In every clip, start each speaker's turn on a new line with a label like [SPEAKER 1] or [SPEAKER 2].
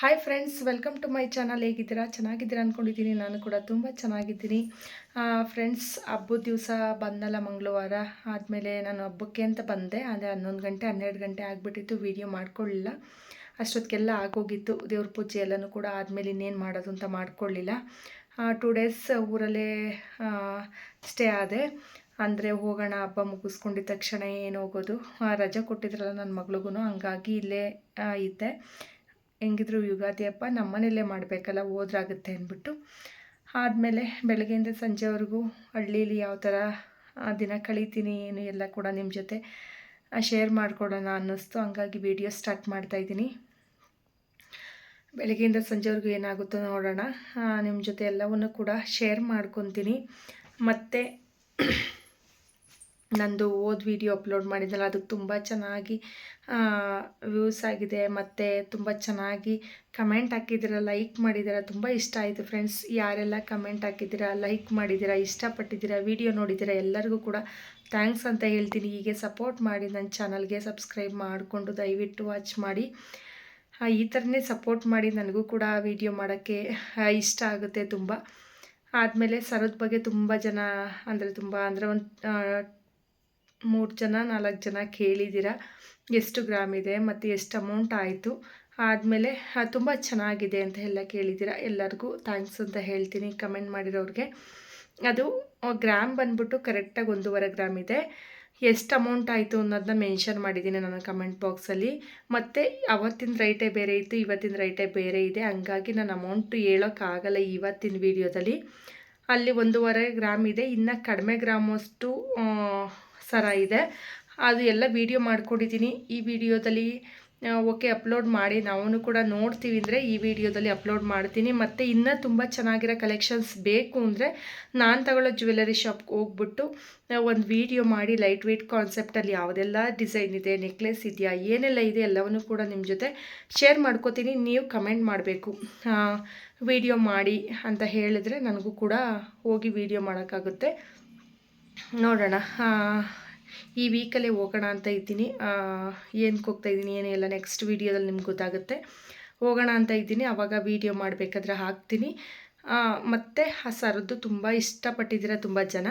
[SPEAKER 1] Hi friends welcome to my channel ಹೇಗಿದ್ದೀರಾ? ಚೆನ್ನಾಗಿದ್ದೀರಾ ಅಂದ್ಕೊಂಡಿದ್ದೀನಿ ನಾನು ಕೂಡ ತುಂಬ ಚೆನ್ನಾಗಿದ್ದೀನಿ. ಫ್ರೆಂಡ್ಸ್ ಹಬ್ಬದ ದಿವಸ ಬಂದಲ್ಲ ಮಂಗಳವಾರ. ಆದಮೇಲೆ ನಾನು ಹಬ್ಬಕ್ಕೆ ಅಂತ ಬಂದೆ. ಅಂದರೆ ಹನ್ನೊಂದು ಗಂಟೆ, ಹನ್ನೆರಡು ಗಂಟೆ ಆಗಿಬಿಟ್ಟಿತ್ತು. ವೀಡಿಯೋ ಮಾಡ್ಕೊಳ್ಳಿಲ್ಲ. ಅಷ್ಟೊತ್ತಿಗೆಲ್ಲ ಆಗೋಗಿತ್ತು. ದೇವ್ರ ಪೂಜೆ ಎಲ್ಲನೂ ಕೂಡ ಆದಮೇಲೆ ಇನ್ನೇನು ಮಾಡೋದು ಅಂತ ಮಾಡ್ಕೊಳ್ಳಿಲ್ಲ. ಟೂ ಡೇಸ್ ಊರಲ್ಲೇ ಸ್ಟೇ ಆದೆ. ಅಂದರೆ ಹೋಗೋಣ, ಹಬ್ಬ ಮುಗಿಸ್ಕೊಂಡಿದ್ದ ತಕ್ಷಣ ಏನು ಹೋಗೋದು? ರಜೆ ಕೊಟ್ಟಿದ್ರಲ್ಲ ನನ್ನ ಮಗಳಿಗೂ ಹಂಗಾಗಿ ಇಲ್ಲೇ ಇದ್ದೆ. ಹೆಂಗಿದ್ರು ಯುಗಾದಿ ಹಬ್ಬ ನಮ್ಮನೇಲೇ ಮಾಡಬೇಕಲ್ಲ, ಹೋದ್ರಾಗುತ್ತೆ ಅಂದ್ಬಿಟ್ಟು. ಆದಮೇಲೆ ಬೆಳಗ್ಗೆಯಿಂದ ಸಂಜೆವರೆಗೂ ಹಳ್ಳೀಲಿ ಯಾವ ಥರ ದಿನ ಕಳೀತೀನಿ ಏನು ಎಲ್ಲ ಕೂಡ ನಿಮ್ಮ ಜೊತೆ ಶೇರ್ ಮಾಡಿಕೊಡೋಣ ಅನ್ನಿಸ್ತು. ಹಂಗಾಗಿ ವಿಡಿಯೋ ಸ್ಟಾರ್ಟ್ ಮಾಡ್ತಾಯಿದ್ದೀನಿ ಬೆಳಗ್ಗೆಯಿಂದ ಸಂಜೆವರೆಗೂ ಏನಾಗುತ್ತೋ ನೋಡೋಣ. ನಿಮ್ಮ ಜೊತೆ ಎಲ್ಲವನ್ನು ಕೂಡ ಶೇರ್ ಮಾಡ್ಕೊತೀನಿ. ಮತ್ತು ನಂದು ಓದ್ ವಿಡಿಯೋ ಅಪ್ಲೋಡ್ ಮಾಡಿದ್ದಲ್ಲ ಅದಕ್ಕೆ ತುಂಬ ಚೆನ್ನಾಗಿ ವ್ಯೂಸ್ ಆಗಿದೆ. ಮತ್ತು ತುಂಬ ಚೆನ್ನಾಗಿ ಕಮೆಂಟ್ ಹಾಕಿದ್ದೀರ ಲೈಕ್ ಮಾಡಿದ್ದೀರ, ತುಂಬ ಇಷ್ಟ ಆಯಿತು ಫ್ರೆಂಡ್ಸ್ ಯಾರೆಲ್ಲ ಕಮೆಂಟ್ ಹಾಕಿದ್ದೀರಾ ಲೈಕ್ ಮಾಡಿದ್ದೀರಾ, ಇಷ್ಟಪಟ್ಟಿದ್ದೀರಾ ವಿಡಿಯೋ ನೋಡಿದ್ದೀರಾ, ಎಲ್ಲರಿಗೂ ಕೂಡ ಥ್ಯಾಂಕ್ಸ್ ಅಂತ ಹೇಳ್ತೀನಿ. ಹೀಗೆ ಸಪೋರ್ಟ್ ಮಾಡಿ ನನ್ನ ಚಾನಲ್ಗೆ ಸಬ್ಸ್ಕ್ರೈಬ್ ಮಾಡಿಕೊಂಡು ದಯವಿಟ್ಟು ವಾಚ್ ಮಾಡಿ. ಈ ಥರನೇ ಸಪೋರ್ಟ್ ಮಾಡಿ ನನಗೂ ಕೂಡ ವಿಡಿಯೋ ಮಾಡೋಕ್ಕೆ ಇಷ್ಟ ಆಗುತ್ತೆ ತುಂಬ. ಆದಮೇಲೆ ಸರದ ಬಗ್ಗೆ ತುಂಬ ಜನ, ಅಂದರೆ ತುಂಬ, ಅಂದರೆ ಒಂದು ಮೂರು ಜನ, ನಾಲ್ಕು ಜನ ಕೇಳಿದ್ದೀರ ಎಷ್ಟು ಗ್ರಾಮ್ ಇದೆ ಮತ್ತು ಎಷ್ಟು ಅಮೌಂಟ್ ಆಯಿತು? ಆದಮೇಲೆ ತುಂಬ ಚೆನ್ನಾಗಿದೆ ಅಂತ ಎಲ್ಲ ಕೇಳಿದ್ದೀರ ಎಲ್ಲರಿಗೂ ಥ್ಯಾಂಕ್ಸ್ ಅಂತ ಹೇಳ್ತೀನಿ ಕಮೆಂಟ್ ಮಾಡಿರೋರಿಗೆ. ಅದು ಗ್ರಾಮ್ ಬಂದ್ಬಿಟ್ಟು ಕರೆಕ್ಟಾಗಿ ಒಂದೂವರೆ ಗ್ರಾಮ್ ಇದೆ. ಎಷ್ಟು ಅಮೌಂಟ್ ಆಯಿತು ಅನ್ನೋದನ್ನ ಮೆನ್ಷನ್ ಮಾಡಿದ್ದೀನಿ ನನ್ನ ಕಮೆಂಟ್ ಬಾಕ್ಸಲ್ಲಿ. ಮತ್ತು ಅವತ್ತಿನ ರೈಟೇ ಬೇರೆ ಇತ್ತು, ಇವತ್ತಿನ ರೈಟೇ ಬೇರೆ ಇದೆ. ಹಂಗಾಗಿ ನಾನು ಅಮೌಂಟು ಹೇಳೋಕ್ಕಾಗಲ್ಲ ಇವತ್ತಿನ ವೀಡಿಯೋದಲ್ಲಿ. ಅಲ್ಲಿ ಒಂದೂವರೆ ಗ್ರಾಮ್ ಇದೆ. ಇನ್ನು ಕಡಿಮೆ ಗ್ರಾಮಷ್ಟು ಸರ ಇದೆ. ಅದು ಎಲ್ಲ ವೀಡಿಯೋ ಮಾಡ್ಕೊಂಡಿದ್ದೀನಿ. ಈ ವಿಡಿಯೋದಲ್ಲಿ ಓಕೆ ಅಪ್ಲೋಡ್ ಮಾಡಿ. ನಾವು ಕೂಡ ನೋಡ್ತೀವಿ ಅಂದರೆ ಈ ವಿಡಿಯೋದಲ್ಲಿ ಅಪ್ಲೋಡ್ ಮಾಡ್ತೀನಿ. ಮತ್ತು ಇನ್ನೂ ತುಂಬ ಚೆನ್ನಾಗಿರೋ ಕಲೆಕ್ಷನ್ಸ್ ಬೇಕು ಅಂದರೆ ನಾನು ತಗೊಳ್ಳೋ ಜ್ಯುವೆಲರಿ ಶಾಪ್ಗೆ ಹೋಗ್ಬಿಟ್ಟು ಒಂದು ವಿಡಿಯೋ ಮಾಡಿ. ಲೈಟ್ ವೆಯ್ಟ್ ಕಾನ್ಸೆಪ್ಟಲ್ಲಿ ಯಾವುದೆಲ್ಲ ಡಿಸೈನ್ ಇದೆ ನೆಕ್ಲೆಸ್ ಇದೆಯಾ, ಏನೆಲ್ಲ ಇದೆ ಎಲ್ಲವನ್ನು ಕೂಡ ನಿಮ್ಮ ಜೊತೆ ಶೇರ್ ಮಾಡ್ಕೋತೀನಿ. ನೀವು ಕಮೆಂಟ್ ಮಾಡಬೇಕು. ವಿಡಿಯೋ ಮಾಡಿ ಅಂತ ಹೇಳಿದ್ರೆ ನನಗೂ ಕೂಡ ಹೋಗಿ ವಿಡಿಯೋ ಮಾಡೋಕ್ಕಾಗುತ್ತೆ. ನೋಡೋಣ. ಈ ವೀಕಲ್ಲೇ ಹೋಗೋಣ ಅಂತ ಇದ್ದೀನಿ. ಏನಕ್ಕೆ ಹೋಗ್ತಾ ಇದ್ದೀನಿ, ಏನು ಎಲ್ಲ ನೆಕ್ಸ್ಟ್ ವೀಡಿಯೋದಲ್ಲಿ ನಿಮ್ಗೆ ಗೊತ್ತಾಗುತ್ತೆ. ಹೋಗೋಣ ಅಂತ ಇದ್ದೀನಿ. ಆವಾಗ ವೀಡಿಯೋ ಮಾಡಬೇಕಾದ್ರೆ ಹಾಕ್ತೀನಿ. ಮತ್ತು ಆ ಸರದ್ದು ತುಂಬ ಇಷ್ಟಪಟ್ಟಿದ್ದೀರ ತುಂಬ ಜನ.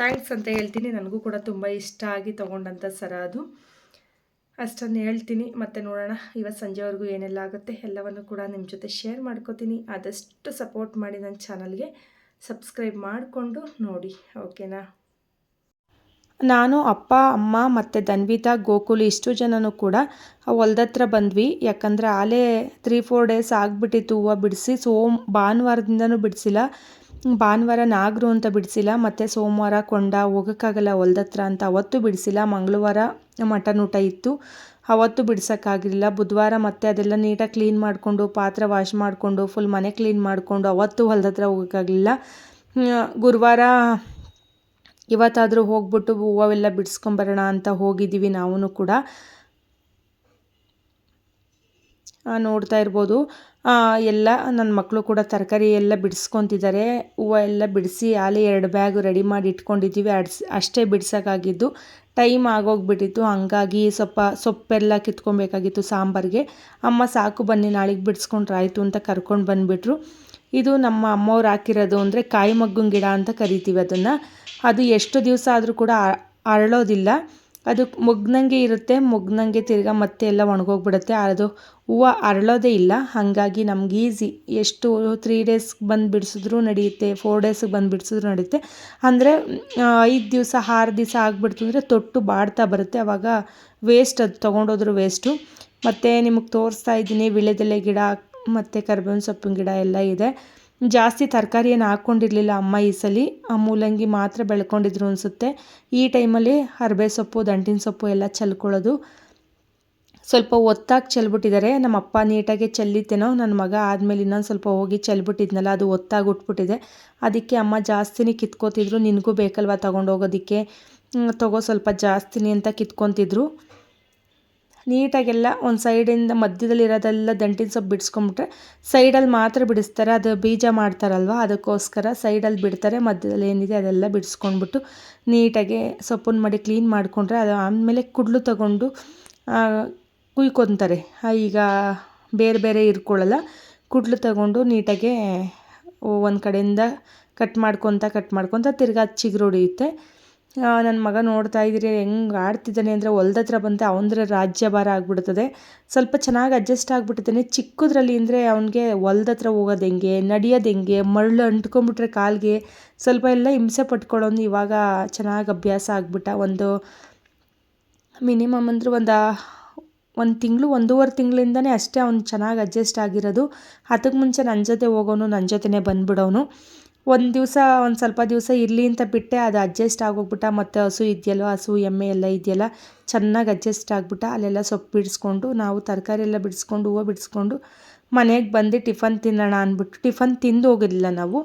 [SPEAKER 1] ಥ್ಯಾಂಕ್ಸ್ ಅಂತ ಹೇಳ್ತೀನಿ. ನನಗೂ ಕೂಡ ತುಂಬ ಇಷ್ಟ ಆಗಿ ತೊಗೊಂಡಂಥ ಸರ ಅದು. ಅಷ್ಟನ್ನು ಹೇಳ್ತೀನಿ. ಮತ್ತು ನೋಡೋಣ, ಇವತ್ತು ಸಂಜೆವರೆಗೂ ಏನೆಲ್ಲ ಆಗುತ್ತೆ ಎಲ್ಲವನ್ನು ಕೂಡ ನಿಮ್ಮ ಜೊತೆ ಶೇರ್ ಮಾಡ್ಕೋತೀನಿ. ಆದಷ್ಟು ಸಪೋರ್ಟ್ ಮಾಡಿ ನನ್ನ ಚಾನಲ್ಗೆ ಸಬ್ಸ್ಕ್ರೈಬ್ ಮಾಡಿಕೊಂಡು ನೋಡಿ ಓಕೆನಾ
[SPEAKER 2] ನಾನು, ಅಪ್ಪ, ಅಮ್ಮ ಮತ್ತು ದನ್ವಿತಾ ಗೋಕುಲ್ ಇಷ್ಟು ಜನನೂ ಕೂಡ ಹೊಲ್ದತ್ರ ಬಂದ್ವಿ. ಯಾಕಂದರೆ ಆಲೇ ತ್ರೀ ಫೋರ್ ಡೇಸ್ ಆಗಿಬಿಟ್ಟಿತ್ತು. ಹೂವು ಬಿಡಿಸಿ ಸೋಮ್, ಭಾನುವಾರದಿಂದನೂ ಬಿಡಿಸಿಲ್ಲ. ಭಾನುವಾರ ನಾಗರು ಅಂತ ಬಿಡಿಸಿಲ್ಲ. ಮತ್ತು ಸೋಮವಾರ ಕೊಂಡ ಹೋಗೋಕ್ಕಾಗಲ್ಲ ಹೊಲ್ದತ್ರ ಅಂತ ಅವತ್ತು ಬಿಡಿಸಿಲ್ಲ. ಮಂಗಳವಾರ ಮಟನ್ ಊಟ ಇತ್ತು. ಅವತ್ತು ಬಿಡ್ಸೋಕ್ಕಾಗಲಿಲ್ಲ ಬುಧವಾರ ಮತ್ತೆ ಅದೆಲ್ಲ ನೀಟಾಗಿ ಕ್ಲೀನ್ ಮಾಡಿಕೊಂಡು, ಪಾತ್ರೆ ವಾಶ್ ಮಾಡಿಕೊಂಡು ಫುಲ್ ಮನೆ ಕ್ಲೀನ್ ಮಾಡಿಕೊಂಡು ಅವತ್ತು ಹೊಲ್ದತ್ರ ಹೋಗೋಕ್ಕಾಗಲಿಲ್ಲ. ಗುರುವಾರ ಇವತ್ತಾದರೂ ಹೋಗ್ಬಿಟ್ಟು ಹೂವೆಲ್ಲ ಬಿಡಿಸ್ಕೊಂಬರೋಣ ಅಂತ ಹೋಗಿದ್ದೀವಿ ನಾವೂ ಕೂಡ. ನೋಡ್ತಾ ಇರ್ಬೋದು. ಎಲ್ಲ ನನ್ನ ಮಕ್ಕಳು ಕೂಡ ತರಕಾರಿ ಎಲ್ಲ ಬಿಡಿಸ್ಕೊತಿದ್ದಾರೆ. ಹೂವು ಎಲ್ಲ ಬಿಡಿಸಿ ಆಲಿ ಎರಡು ಬ್ಯಾಗ್ ರೆಡಿ ಮಾಡಿ ಇಟ್ಕೊಂಡಿದ್ದೀವಿ. ಅಡ್ಸ್, ಅಷ್ಟೇ ಬಿಡ್ಸೋಕ್ಕಾಗಿದ್ದು. ಟೈಮ್ ಆಗೋಗ್ಬಿಟ್ಟಿತ್ತು. ಹಂಗಾಗಿ ಸ್ವಲ್ಪ ಸೊಪ್ಪೆಲ್ಲ ಕಿತ್ಕೊಬೇಕಾಗಿತ್ತು ಸಾಂಬಾರಿಗೆ. ಅಮ್ಮ ಸಾಕು ಬನ್ನಿ, ನಾಳೆಗೆ ಬಿಡಿಸ್ಕೊಂಡ್ರಾಯ್ತು ಅಂತ ಕರ್ಕೊಂಡು ಬಂದುಬಿಟ್ರು. ಇದು ನಮ್ಮ ಅಮ್ಮವ್ರು ಹಾಕಿರೋದು ಅಂದರೆ ಕಾಯಿ ಮಗ್ಗುನ್ ಗಿಡ ಅಂತ ಕರಿತೀವಿ ಅದನ್ನು. ಅದು ಎಷ್ಟು ದಿವಸ ಆದರೂ ಕೂಡ ಅರಳೋದಿಲ್ಲ. ಅದು ಮುಗ್ನಂಗೆ ಇರುತ್ತೆ, ಮುಗ್ನಂಗೆ ತಿರ್ಗಾ ಮತ್ತೆ ಎಲ್ಲ ಒಣಗೋಗ್ಬಿಡುತ್ತೆ. ಅದು ಹೂವು ಅರಳೋದೇ ಇಲ್ಲ. ಹಾಗಾಗಿ ನಮ್ಗೆ ಈಸಿ. ಎಷ್ಟು ತ್ರೀ ಡೇಸ್ಗೆ ಬಂದು ಬಿಡಿಸಿದ್ರು ನಡೆಯುತ್ತೆ ಫೋರ್ ಡೇಸ್ಗೆ ಬಂದು ಬಿಡಿಸಿದ್ರು ನಡೆಯುತ್ತೆ ಅಂದರೆ ಐದು ದಿವಸ, ಆರು ದಿವಸ ಆಗಿಬಿಡ್ತು ಅಂದರೆ ತೊಟ್ಟು ಬಾಡ್ತಾ ಬರುತ್ತೆ. ಆವಾಗ ವೇಸ್ಟ್ ಅದು ತೊಗೊಂಡೋದ್ರು ವೇಸ್ಟು ಮತ್ತು ನಿಮಗೆ ತೋರಿಸ್ತಾ ಇದ್ದೀನಿ ವಿಳೆದೆಲೆ ಗಿಡ ಮತ್ತು ಕರ್ಬೇವಿನ ಸೊಪ್ಪಿನ ಗಿಡ ಎಲ್ಲ ಇದೆ. ಜಾಸ್ತಿ ತರಕಾರಿ ಏನು ಹಾಕ್ಕೊಂಡಿರಲಿಲ್ಲ ಅಮ್ಮ ಈ ಸಲ. ಮೂಲಂಗಿ ಮಾತ್ರ ಬೆಳ್ಕೊಂಡಿದ್ರು ಅನಿಸುತ್ತೆ. ಈ ಟೈಮಲ್ಲಿ ಹರಬೆ ಸೊಪ್ಪು, ದಂಟಿನ ಸೊಪ್ಪು ಎಲ್ಲ ಚೆಲ್ಕೊಳ್ಳೋದು. ಸ್ವಲ್ಪ ಒತ್ತಾಗಿ ಚೆಲ್ಬಿಟ್ಟಿದ್ದಾರೆ. ನಮ್ಮ ಅಪ್ಪ ನೀಟಾಗಿ ಚೆಲ್ಲಿತ್ತೇನೋ ನನ್ನ ಮಗ ಆದಮೇಲೆ ಇನ್ನೊಂದು ಸ್ವಲ್ಪ ಹೋಗಿ ಚೆಲ್ಬಿಟ್ಟಿದ್ನಲ್ಲ, ಅದು ಒತ್ತಾಗಿ ಉಟ್ಬಿಟ್ಟಿದೆ. ಅದಕ್ಕೆ ಅಮ್ಮ ಜಾಸ್ತಿನೇ ಕಿತ್ಕೋತಿದ್ರು. ನಿನಗೂ ಬೇಕಲ್ವ ತೊಗೊಂಡೋಗೋದಕ್ಕೆ? ತಗೋ ಸ್ವಲ್ಪ ಜಾಸ್ತಿನೇ ಅಂತ ಕಿತ್ಕೊತಿದ್ರು. ನೀಟಾಗೆಲ್ಲ ಒಂದು ಸೈಡಿಂದ ಮಧ್ಯದಲ್ಲಿ ಇರೋದೆಲ್ಲ ದಂಟಿನ ಸೊಪ್ಪು ಬಿಡಿಸ್ಕೊಂಬಿಟ್ರೆ ಸೈಡಲ್ಲಿ ಮಾತ್ರ ಬಿಡಿಸ್ತಾರೆ. ಅದು ಬೀಜ ಮಾಡ್ತಾರಲ್ವ, ಅದಕ್ಕೋಸ್ಕರ ಸೈಡಲ್ಲಿ ಬಿಡ್ತಾರೆ. ಮಧ್ಯದಲ್ಲಿ ಏನಿದೆ ಅದೆಲ್ಲ ಬಿಡಿಸ್ಕೊಂಡ್ಬಿಟ್ಟು ನೀಟಾಗಿ ಸೊಪ್ಪನ್ನು ಮಾಡಿ ಕ್ಲೀನ್ ಮಾಡಿಕೊಂಡ್ರೆ ಅದು ಆಮೇಲೆ ಕುಡ್ಲು ತಗೊಂಡು ಕುಯ್ಕೊತಾರೆ. ಈಗ ಬೇರೆ ಬೇರೆ ಇರ್ಕೊಳ್ಳಲ್ಲ ಕುಡ್ಲು ತಗೊಂಡು ನೀಟಾಗೆ ಒಂದು ಕಡೆಯಿಂದ ಕಟ್ ಮಾಡ್ಕೊತ ಕಟ್ ಮಾಡ್ಕೊತ ತಿರ್ಗಾ ಚಿಗುರು ಹೊಡಿಯುತ್ತೆ. ನನ್ನ ಮಗ ನೋಡ್ತಾ ಇದ್ದೀರಿ, ಹೆಂಗೆ ಆಡ್ತಿದ್ದಾನೆ ಅಂದರೆ ಹೊಲ್ದತ್ರ ಬಂದರೆ ಅವನದ್ರೆ ರಾಜ್ಯಭಾರ ಆಗಿಬಿಡ್ತದೆ. ಸ್ವಲ್ಪ ಚೆನ್ನಾಗಿ ಅಡ್ಜಸ್ಟ್ ಆಗಿಬಿಟ್ಟಿದ್ದಾನೆ. ಚಿಕ್ಕದ್ರಲ್ಲಿ ಅಂದರೆ ಅವನಿಗೆ ಹೊಲ್ದತ್ರ ಹೋಗೋದು ಹೆಂಗೆ, ನಡೆಯೋದು ಹೆಂಗೆ ಮರಳು ಅಂಟ್ಕೊಂಬಿಟ್ರೆ ಕಾಲಿಗೆ ಸ್ವಲ್ಪ ಎಲ್ಲ ಹಿಂಸೆ ಪಟ್ಕೊಳ್ಳೋನು ಇವಾಗ ಚೆನ್ನಾಗಿ ಅಭ್ಯಾಸ ಆಗಿಬಿಟ್ಟ. ಒಂದು ಮಿನಿಮಮ್ ಅಂದರೆ ಒಂದು ಒಂದು ತಿಂಗಳು, ಒಂದೂವರೆ ತಿಂಗಳಿಂದನೇ ಅಷ್ಟೇ ಅವ್ನು ಚೆನ್ನಾಗಿ ಅಡ್ಜಸ್ಟ್ ಆಗಿರೋದು. ಅದಕ್ಕೆ ಮುಂಚೆ ನನ್ನ ಜೊತೆ ಹೋಗೋನು ನನ್ನ ಜೊತೆನೇ ಬಂದ್ಬಿಡೋನು. ಒಂದು ದಿವಸ, ಒಂದು ಸ್ವಲ್ಪ ದಿವಸ ಇರಲಿ ಅಂತ ಬಿಟ್ಟೆ, ಅದು ಅಡ್ಜಸ್ಟ್ ಆಗೋಗ್ಬಿಟ್ಟ, ಮತ್ತು ಹಸು ಇದೆಯಲ್ಲೋ, ಹಸು ಎಮ್ಮೆ ಎಲ್ಲ ಇದೆಯಲ್ಲ, ಚೆನ್ನಾಗಿ ಅಡ್ಜಸ್ಟ್ ಆಗಿಬಿಟ್ಟ, ಅಲ್ಲೆಲ್ಲ ಸೊಪ್ಪು ಬಿಡಿಸ್ಕೊಂಡು, ನಾವು ತರಕಾರಿ ಎಲ್ಲ ಬಿಡಿಸ್ಕೊಂಡು, ಹೂವು ಬಿಡಿಸ್ಕೊಂಡು, ಮನೆಗೆ ಬಂದು ಟಿಫನ್ ತಿನ್ನೋಣ ಅಂದ್ಬಿಟ್ಟು ಟಿಫನ್ ತಿಂದು ಹೋಗಿರಲಿಲ್ಲ ನಾವು.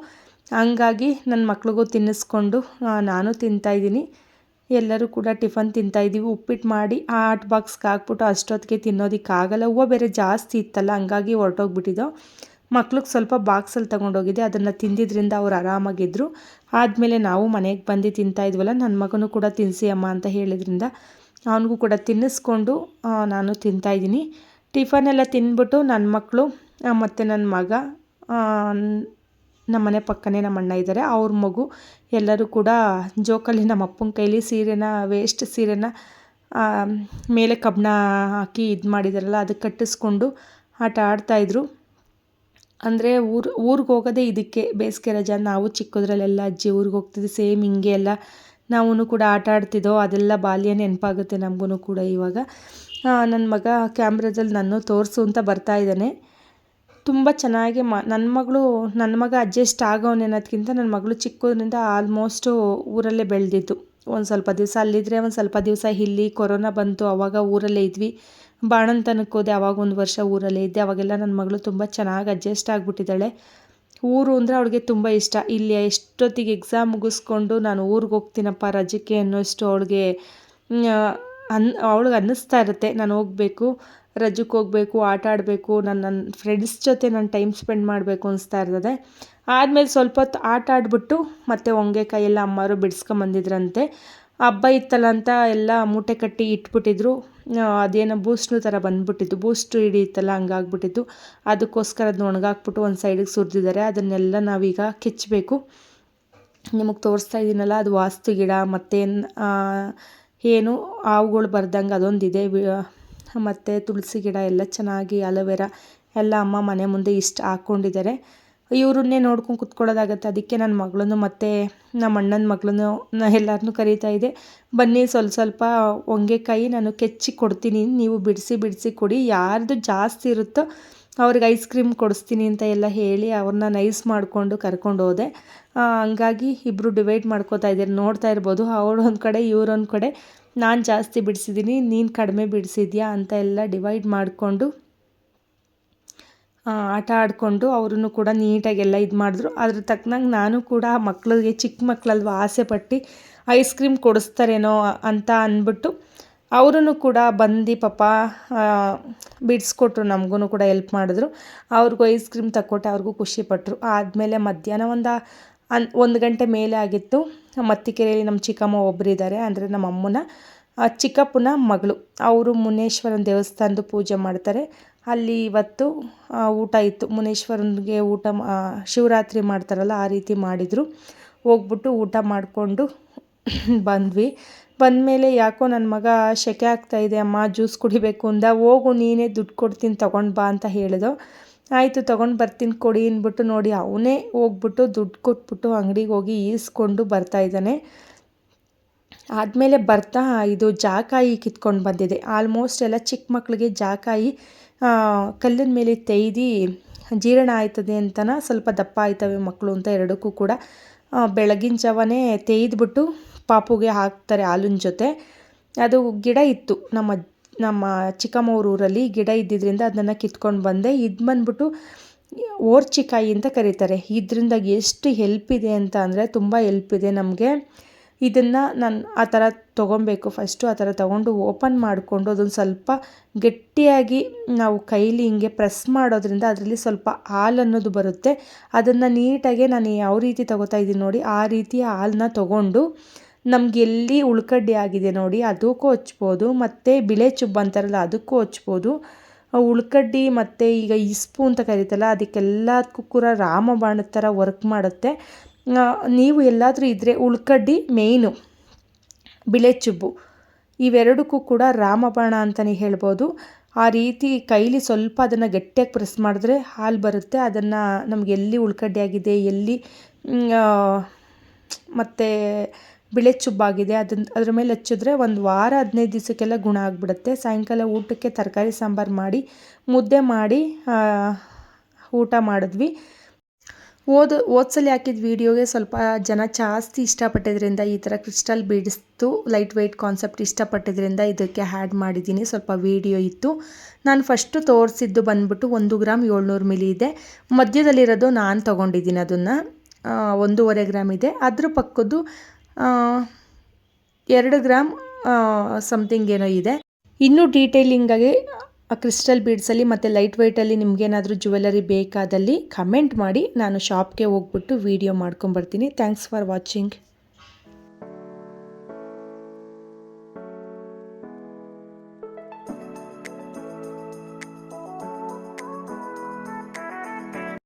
[SPEAKER 2] ಹಂಗಾಗಿ ನನ್ನ ಮಕ್ಳಿಗೂ ತಿನ್ನಿಸ್ಕೊಂಡು ನಾನು ತಿಂತಾಯಿದ್ದೀನಿ ಎಲ್ಲರೂ ಕೂಡ ಟಿಫನ್ ತಿಂತಾಯಿದ್ದೀವಿ ಉಪ್ಪಿಟ್ಟು ಮಾಡಿ, ಆ ಆಟ್ ಬಾಕ್ಸ್ಗೆ ಹಾಕ್ಬಿಟ್ಟು ಅಷ್ಟೊತ್ತಿಗೆ ತಿನ್ನೋದಕ್ಕಾಗಲ್ಲ. ಹೂವು ಬೇರೆ ಜಾಸ್ತಿ ಇತ್ತಲ್ಲ, ಹಂಗಾಗಿ ಹೊರಟೋಗ್ಬಿಟ್ಟಿದ್ದೋ. ಮಕ್ಳಿಗೆ ಸ್ವಲ್ಪ ಬಾಕ್ಸಲ್ಲಿ ತೊಗೊಂಡೋಗಿದ್ದೆ. ಅದನ್ನು ತಿಂದಿದ್ದರಿಂದ ಅವ್ರು ಆರಾಮಾಗಿದ್ದರು ಆದಮೇಲೆ ನಾವು ಮನೆಗೆ ಬಂದು ತಿಂತಾಯಿದ್ವಲ್ಲ ನನ್ನ ಮಗನೂ ಕೂಡ ತಿನ್ನಿಸಿ ಅಮ್ಮ ಅಂತ ಹೇಳಿದ್ರಿಂದ ಅವನಿಗೂ ಕೂಡ ತಿನ್ನಿಸ್ಕೊಂಡು ನಾನು ತಿಂತಾಯಿದ್ದೀನಿ ಟಿಫನ್ ಎಲ್ಲ ತಿಂದ್ಬಿಟ್ಟು ನನ್ನ ಮಕ್ಕಳು ಮತ್ತು ನನ್ನ ಮಗ ನಮ್ಮ ಮನೆ ಪಕ್ಕನೇ ನಮ್ಮ ಅಣ್ಣ ಇದ್ದಾರೆ ಅವ್ರ ಮಗು ಎಲ್ಲರೂ ಕೂಡ ಜೋಕಲ್ಲಿ ನಮ್ಮ ಅಪ್ಪನ ಕೈಲಿ ಸೀರೆನ ವೇಸ್ಟ್ ಸೀರೆನ ಮೇಲೆ ಕಬ್ಬಣ ಹಾಕಿ ಇದು ಮಾಡಿದಾರಲ್ಲ ಅದಕ್ಕೆ ಕಟ್ಟಿಸ್ಕೊಂಡು ಆಟ ಆಡ್ತಾಯಿದ್ರು ಅಂದರೆ ಊರು, ಊರಿಗೆ ಹೋಗೋದೇ ಇದಕ್ಕೆ ಬೇಸಿಗೆ ರಜೆ. ನಾವು ಚಿಕ್ಕದ್ರಲ್ಲೆಲ್ಲ ಅಜ್ಜಿ ಊರಿಗೆ ಹೋಗ್ತಿದ್ವಿ. ಸೇಮ್ ಹಿಂಗೆ ಎಲ್ಲ ನಾವೂ ಕೂಡ ಆಟ ಆಡ್ತಿದ್ದೋ ಅದೆಲ್ಲ ಬಾಲ್ಯ ನೆನಪಾಗುತ್ತೆ ನಮಗೂ ಕೂಡ ಇವಾಗ. ನನ್ನ ಮಗ ಕ್ಯಾಮ್ರಾದಲ್ಲಿ ನಾನು ತೋರಿಸು ಅಂತ ಬರ್ತಾ ಇದ್ದಾನೆ. ತುಂಬ ಚೆನ್ನಾಗಿ ಮ ನನ್ನ ಮಗಳು ನನ್ನ ಮಗ ಅಡ್ಜಸ್ಟ್ ಆಗೋನು ಅನ್ನೋದಕ್ಕಿಂತ ನನ್ನ ಮಗಳು ಚಿಕ್ಕದ್ರಿಂದ ಆಲ್ಮೋಸ್ಟು ಊರಲ್ಲೇ ಬೆಳೆದಿದ್ದು. ಒಂದು ಸ್ವಲ್ಪ ದಿವಸ ಅಲ್ಲಿದ್ದರೆ ಒಂದು ಸ್ವಲ್ಪ ದಿವಸ ಇಲ್ಲಿ. ಕೊರೋನಾ ಬಂತು ಆವಾಗ ಊರಲ್ಲೇ ಇದ್ವಿ. ಬಾಣಂತನಕ್ಕೆ ಹೋದೆ. ಅವಾಗ ಒಂದು ವರ್ಷ ಊರಲ್ಲೇ ಇದ್ದೆ. ಅವಾಗೆಲ್ಲ ನನ್ನ ಮಗಳು ತುಂಬ ಚೆನ್ನಾಗಿ ಅಡ್ಜಸ್ಟ್ ಆಗಿಬಿಟ್ಟಿದ್ದಾಳೆ. ಊರು ಅಂದರೆ ಅವಳಿಗೆ ತುಂಬ ಇಷ್ಟ. ಇಲ್ಲಿ ಎಷ್ಟೊತ್ತಿಗೆ ಎಕ್ಸಾಮ್ ಮುಗಿಸ್ಕೊಂಡು ನಾನು ಊರಿಗೆ ಹೋಗ್ತೀನಪ್ಪ ರಜಕ್ಕೆ ಅನ್ನೋಷ್ಟು ಅವಳಿಗೆ ಅನ್, ಅವಳಿಗೆ ಅನ್ನಿಸ್ತಾ ಇರುತ್ತೆ. ನಾನು ಹೋಗಬೇಕು, ರಜಕ್ಕೆ ಹೋಗಬೇಕು, ಆಟ ಆಡಬೇಕು ನನ್ನ ನನ್ನ ಫ್ರೆಂಡ್ಸ್ ಜೊತೆ ನಾನು ಟೈಮ್ ಸ್ಪೆಂಡ್ ಮಾಡಬೇಕು ಅನಿಸ್ತಾ ಇರ್ತದೆ. ಆದಮೇಲೆ ಸ್ವಲ್ಪ ಹೊತ್ತು ಆಟ ಆಡಿಬಿಟ್ಟು ಮತ್ತೆ ಹೊಂಗೆ ಕೈಯೆಲ್ಲ ಅಮ್ಮರು ಬಿಡಿಸ್ಕೊಂಬಂದಿದ್ರಂತೆ. ಹಬ್ಬ ಇತ್ತಲ್ಲ ಅಂತ ಎಲ್ಲ ಮೂಟೆ ಕಟ್ಟಿ ಇಟ್ಬಿಟ್ಟಿದ್ರು. ಅದೇನೋ ಬೂಸ್ಟ್ನು ಥರ ಬಂದ್ಬಿಟ್ಟಿತ್ತು. ಬೂಸ್ಟ್ ಹಿಡಿಯುತ್ತಲ್ಲ, ಹಂಗಾಗ್ಬಿಟ್ಟಿತ್ತು. ಅದಕ್ಕೋಸ್ಕರ ಅದನ್ನ ಒಣಗಾಕ್ಬಿಟ್ಟು ಒಂದು ಸೈಡಿಗೆ ಸುರಿದಿದ್ದಾರೆ ಅದನ್ನೆಲ್ಲ ನಾವೀಗ ಕೆಚ್ಚಬೇಕು. ನಿಮಗೆ ತೋರಿಸ್ತಾ ಇದ್ದೀನಲ್ಲ ಅದು ವಾಸ್ತು ಗಿಡ ಮತ್ತೇನು ಏನು, ಹಾವುಗಳು ಬರ್ದಂಗೆ ಅದೊಂದಿದೆ. ಮತ್ತು ತುಳಸಿ ಗಿಡ ಎಲ್ಲ ಚೆನ್ನಾಗಿ, ಅಲೋವೆರಾ ಎಲ್ಲ ಅಮ್ಮ ಮನೆ ಮುಂದೆ ಇಷ್ಟು ಹಾಕ್ಕೊಂಡಿದ್ದಾರೆ ಇವ್ರನ್ನೇ ನೋಡ್ಕೊಂಡು ಕುತ್ಕೊಳ್ಳೋದಾಗತ್ತೆ. ಅದಕ್ಕೆ ನನ್ನ ಮಗಳನ್ನು ಮತ್ತು ನಮ್ಮ ಅಣ್ಣನ ಮಗಳನ್ನು ನಾ ಎಲ್ಲರನ್ನೂ ಕರೀತಾ ಇದ್ದೆ. ಬನ್ನಿ ಸ್ವಲ್ಪ ಸ್ವಲ್ಪ ಹೊಂಗೆಕಾಯಿ ನಾನು ಕೆಚ್ಚಿ ಕೊಡ್ತೀನಿ. ನೀವು ಬಿಡಿಸಿ ಬಿಡಿಸಿ ಕೊಡಿ. ಯಾರ್ದು ಜಾಸ್ತಿ ಇರುತ್ತೋ ಅವ್ರಿಗೆ ಐಸ್ ಕ್ರೀಮ್ ಕೊಡಿಸ್ತೀನಿ ಅಂತ ಎಲ್ಲ ಹೇಳಿ ಅವ್ರನ್ನ ನೈಸ್ ಮಾಡಿಕೊಂಡು ಕರ್ಕೊಂಡು ಹೋದೆ. ಹಂಗಾಗಿ ಇಬ್ಬರು ಡಿವೈಡ್ ಮಾಡ್ಕೋತಾ ಇದ್ದಾರೆ. ನೋಡ್ತಾ ಇರ್ಬೋದು. ಅವ್ರ ಒಂದು ಕಡೆ ಇವ್ರೊಂದು ಕಡೆ. ನಾನು ಜಾಸ್ತಿ ಬಿಡಿಸಿದ್ದೀನಿ ನೀನು ಕಡಿಮೆ ಬಿಡಿಸಿದ್ಯಾ ಅಂತ ಎಲ್ಲ ಡಿವೈಡ್ ಮಾಡಿಕೊಂಡು ಆಟ ಆಡಿಕೊಂಡು ಅವ್ರೂ ಕೂಡ ನೀಟಾಗಿ ಎಲ್ಲ ಇದು ಮಾಡಿದ್ರು. ಅದ್ರ ತಕ್ಕನಂಗೆ ನಾನು ಕೂಡ ಮಕ್ಕಳಿಗೆ ಚಿಕ್ಕ ಮಕ್ಕಳಲ್ವ ಆಸೆ ಪಟ್ಟು ಐಸ್ ಕ್ರೀಮ್ ಕೊಡಿಸ್ತಾರೇನೋ ಅಂತ ಅಂದ್ಬಿಟ್ಟು ಅವರೂ ಕೂಡ ಬಂದು ಪಾಪ ಬಿಡಿಸ್ಕೊಟ್ರು ನಮಗೂ ಕೂಡ ಎಲ್ಪ್ ಮಾಡಿದ್ರು. ಅವ್ರಿಗೂ ಐಸ್ ಕ್ರೀಮ್ ತಕ್ಕೊಟ್ಟೆ, ಅವ್ರಿಗೂ ಖುಷಿಪಟ್ಟರು ಆದಮೇಲೆ ಮಧ್ಯಾಹ್ನ ಒಂದು ಅನ್, ಒಂದು ಗಂಟೆ ಮೇಲೆ ಆಗಿತ್ತು. ಮತ್ತಿಕೆರೆಯಲ್ಲಿ ನಮ್ಮ ಚಿಕ್ಕಮ್ಮ ಒಬ್ಬರಿದ್ದಾರೆ ಅಂದರೆ ನಮ್ಮ ಅಮ್ಮನ ಚಿಕ್ಕಪ್ಪನ ಮಗಳು. ಅವರು ಮುನೇಶ್ವರನ ದೇವಸ್ಥಾನದ ಪೂಜೆ ಮಾಡ್ತಾರೆ. ಅಲ್ಲಿ ಇವತ್ತು ಊಟ ಇತ್ತು. ಮುನೇಶ್ವರನಿಗೆ ಊಟ ಶಿವರಾತ್ರಿ ಮಾಡ್ತಾರಲ್ಲ, ಆ ರೀತಿ ಮಾಡಿದರು. ಹೋಗ್ಬಿಟ್ಟು ಊಟ ಮಾಡಿಕೊಂಡು ಬಂದ್ವಿ. ಬಂದಮೇಲೆ ಯಾಕೋ ನನ್ನ ಮಗ ಸೆಕೆ ಆಗ್ತಾಯಿದೆ ಅಮ್ಮ ಜ್ಯೂಸ್ ಕುಡಿಬೇಕು ಅಂದ. ಹೋಗು, ನೀನೇ ದುಡ್ಡು ಕೊಡ್ತೀನಿ, ತೊಗೊಂಡು ಬಾ ಅಂತ ಹೇಳಿದೋ ಆಯಿತು, ತೊಗೊಂಡು ಬರ್ತೀನಿ ಕೊಡಿ ಅಂದ್ಬಿಟ್ಟು ನೋಡಿ, ಅವನೇ ಹೋಗ್ಬಿಟ್ಟು ದುಡ್ಡು ಕೊಟ್ಬಿಟ್ಟು ಅಂಗಡಿಗೆ ಹೋಗಿ ಈಸ್ಕೊಂಡು ಬರ್ತಾಯಿದ್ದಾನೆ ಆದಮೇಲೆ ಬರ್ತಾ ಇದು ಜಾಕಾಯಿ ಕಿತ್ಕೊಂಡು ಬಂದಿದೆ. ಆಲ್ಮೋಸ್ಟ್ ಎಲ್ಲ ಚಿಕ್ಕ ಮಕ್ಕಳಿಗೆ ಜಾಕಾಯಿ ಕಲ್ಲಿನ ಮೇಲೆ ತೆಯ್ದು ಜೀರ್ಣ ಆಯ್ತದೆ ಅಂತನ ಸ್ವಲ್ಪ ದಪ್ಪ ಆಯ್ತವೆ ಮಕ್ಕಳು ಅಂತ ಎರಡಕ್ಕೂ ಕೂಡ ಬೆಳಗಿನ ಜಾವನೇ ತೆಯ್ದುಬಿಟ್ಟು ಪಾಪುಗೆ ಹಾಕ್ತಾರೆ ಹಾಲಿನ ಜೊತೆ. ಅದು ಗಿಡ ಇತ್ತು. ನಮ್ಮ ನಮ್ಮ ಚಿಕ್ಕಮ್ಮವ್ರ ಊರಲ್ಲಿ ಗಿಡ ಇದ್ದಿದ್ದರಿಂದ ಅದನ್ನು ಕಿತ್ಕೊಂಡು ಬಂದೆ. ಇದು ಬಂದ್ಬಿಟ್ಟು ಓರ್ಚಿಕಾಯಿ ಅಂತ ಕರೀತಾರೆ. ಇದರಿಂದ ಎಷ್ಟು ಹೆಲ್ಪ್ ಇದೆ ಅಂತ ಅಂದರೆ ತುಂಬ ಹೆಲ್ಪ್ ಇದೆ ನಮಗೆ. ಇದನ್ನು ನಾನು ಆ ಥರ ತೊಗೊಬೇಕು. ಫಸ್ಟು ಆ ಥರ ತೊಗೊಂಡು ಓಪನ್ ಮಾಡಿಕೊಂಡು ಅದನ್ನು ಸ್ವಲ್ಪ ಗಟ್ಟಿಯಾಗಿ ನಾವು ಕೈಲಿ ಹಿಂಗೆ ಪ್ರೆಸ್ ಮಾಡೋದ್ರಿಂದ ಅದರಲ್ಲಿ ಸ್ವಲ್ಪ ಹಾಲು ಅನ್ನೋದು ಬರುತ್ತೆ. ಅದನ್ನು ನೀಟಾಗಿ ನಾನು ಯಾವ ರೀತಿ ತೊಗೋತಾ ಇದ್ದೀನಿ ನೋಡಿ, ಆ ರೀತಿ ಹಾಲನ್ನ ತೊಗೊಂಡು ನಮ್ಗೆ ಎಲ್ಲಿ ಉಳ್ಕಡ್ಡಿ ಆಗಿದೆ ನೋಡಿ, ಅದಕ್ಕೂ ಹಚ್ಬೋದು. ಮತ್ತು ಬಿಳೆ ಚುಬ್ಬ ಅಂತಾರಲ್ಲ, ಅದಕ್ಕೂ ಹಚ್ಬೋದು. ಉಳ್ಕಡ್ಡಿ ಮತ್ತು ಈಗ ಇಸ್ಪು ಅಂತ ಕರೀತಲ್ಲ, ಅದಕ್ಕೆಲ್ಲದಕ್ಕೂ ಕೂಡ ರಾಮಬಾಣದ ಥರ ವರ್ಕ್ ಮಾಡುತ್ತೆ. ನೀವು ಎಲ್ಲಾದರೂ ಇದ್ದರೆ ಉಳ್ಕಡ್ಡಿ ಮೇಯ್ನು. ಬಿಳೆಚುಬ್ಬು ಇವೆರಡಕ್ಕೂ ಕೂಡ ರಾಮಬಾಣ ಅಂತಲೇ ಹೇಳ್ಬೋದು. ಆ ರೀತಿ ಕೈಲಿ ಸ್ವಲ್ಪ ಅದನ್ನು ಗಟ್ಟಿಯಾಗಿ ಪ್ರೆಸ್ ಮಾಡಿದ್ರೆ ಹಾಲು ಬರುತ್ತೆ. ಅದನ್ನು ನಮ್ಗೆ ಎಲ್ಲಿ ಉಳ್ಕಡ್ಡಿ ಆಗಿದೆ, ಎಲ್ಲಿ ಮತ್ತು ಬಿಳೆ ಚುಬ್ಬಾಗಿದೆ ಅದನ್ನ ಅದ್ರ ಮೇಲೆ ಹಚ್ಚಿದ್ರೆ ಒಂದು ವಾರ, ಹದಿನೈದು ದಿವಸಕ್ಕೆಲ್ಲ ಗುಣ ಆಗಿಬಿಡುತ್ತೆ. ಸಾಯಂಕಾಲ ಊಟಕ್ಕೆ ತರಕಾರಿ ಸಾಂಬಾರು ಮಾಡಿ, ಮುದ್ದೆ ಮಾಡಿ ಊಟ ಮಾಡಿದ್ವಿ. ಓದ್, ಓದ್ಸಲಿ ಹಾಕಿದ ವೀಡಿಯೋಗೆ ಸ್ವಲ್ಪ ಜನ ಜಾಸ್ತಿ ಇಷ್ಟಪಟ್ಟಿದ್ರಿಂದ ಈ ಥರ ಕ್ರಿಸ್ಟಲ್ ಬೀಡಿಸ್ತು ಲೈಟ್ ವೆಯ್ಟ್ ಕಾನ್ಸೆಪ್ಟ್ ಇಷ್ಟಪಟ್ಟಿದ್ರಿಂದ ಇದಕ್ಕೆ ಹ್ಯಾಡ್ ಮಾಡಿದ್ದೀನಿ. ಸ್ವಲ್ಪ ವೀಡಿಯೋ ಇತ್ತು. ನಾನು ಫಸ್ಟು ತೋರಿಸಿದ್ದು ಬಂದ್ಬಿಟ್ಟು ಒಂದು ಗ್ರಾಮ್ ಏಳ್ನೂರು ಮಿಲಿ ಇದೆ. ಮಧ್ಯದಲ್ಲಿರೋದು ನಾನು ತೊಗೊಂಡಿದ್ದೀನಿ ಅದನ್ನು. ಒಂದೂವರೆ ಗ್ರಾಮ್ ಇದೆ. ಅದ್ರ ಪಕ್ಕದ್ದು ಎರಡು ಗ್ರಾಮ್ ಸಮಥಿಂಗ್ ಏನೋ ಇದೆ. ಇನ್ನೂ ಡೀಟೇಲಿಂಗಾಗಿ ಆ ಕ್ರಿಸ್ಟಲ್ ಬೀಡ್ಸಲ್ಲಿ ಮತ್ತು ಲೈಟ್ ವೆಯ್ಟಲ್ಲಿ ನಿಮಗೇನಾದರೂ ಜ್ಯುವೆಲರಿ ಬೇಕಾದಲ್ಲಿ ಕಮೆಂಟ್ ಮಾಡಿ ನಾನು ಶಾಪ್ಗೆ ಹೋಗ್ಬಿಟ್ಟು ವೀಡಿಯೋ ಮಾಡ್ಕೊಂಬರ್ತೀನಿ. Thanks for watching.